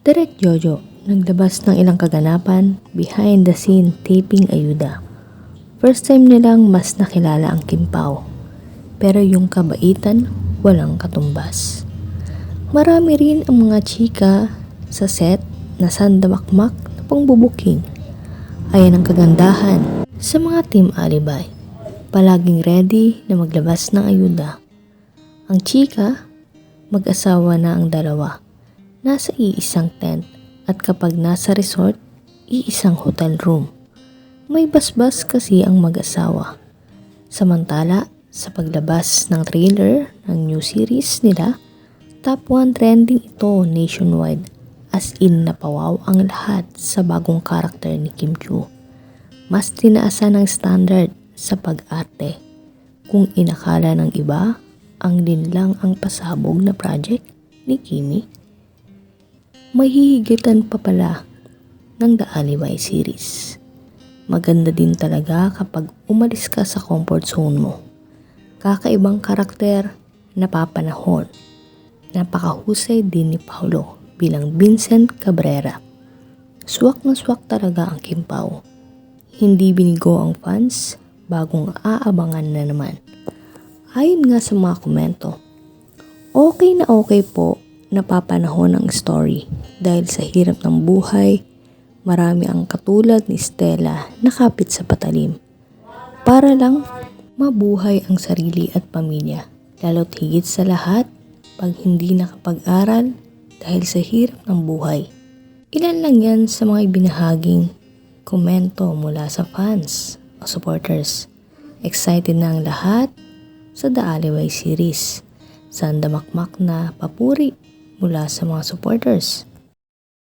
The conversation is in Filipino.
Direk Jojo, naglabas ng ilang kaganapan behind the scene taping ayuda. First time nilang mas nakilala ang Kim Pao. Pero yung kabaitan, walang katumbas. Marami rin ang mga chika sa set na sandamakmak na pangbubuking. Ayan ang kagandahan sa mga team alibay. Palaging ready na maglabas ng ayuda. Ang chika, mag-asawa na ang dalawa. Nasa iisang tent at kapag nasa resort, iisang hotel room. May basbas kasi ang mag-asawa. Samantala, sa paglabas ng trailer ng new series nila, top 1 trending ito nationwide as in napawaw ang lahat sa bagong karakter ni Kim Chu. Mas tinaasan ang standard sa pag-arte. Kung inakala ng iba, ang din lang ang pasabog na project ni Kimi, may hihigitan pa pala ng The Alibi series. Maganda din talaga kapag umalis ka sa comfort zone mo. Kakaibang karakter, napapanahon. Napakahusay din ni Paulo bilang Vincent Cabrera. Swak na swak talaga ang Kim Pao. Hindi binigo ang fans, bagong aabangan na naman. Ayon nga sa mga komento, okay na okay po napapanahon ang story dahil sa hirap ng buhay, marami ang katulad ni Stella na kapit sa patalim. Para lang mabuhay ang sarili at pamilya, lalo't higit sa lahat pag hindi nakapag-aral dahil sa hirap ng buhay. Ilan lang yan sa mga ibinahaging komento mula sa fans o supporters. Excited na ang lahat sa The Alleyway series. Sandamakmak na papuri mula sa mga supporters.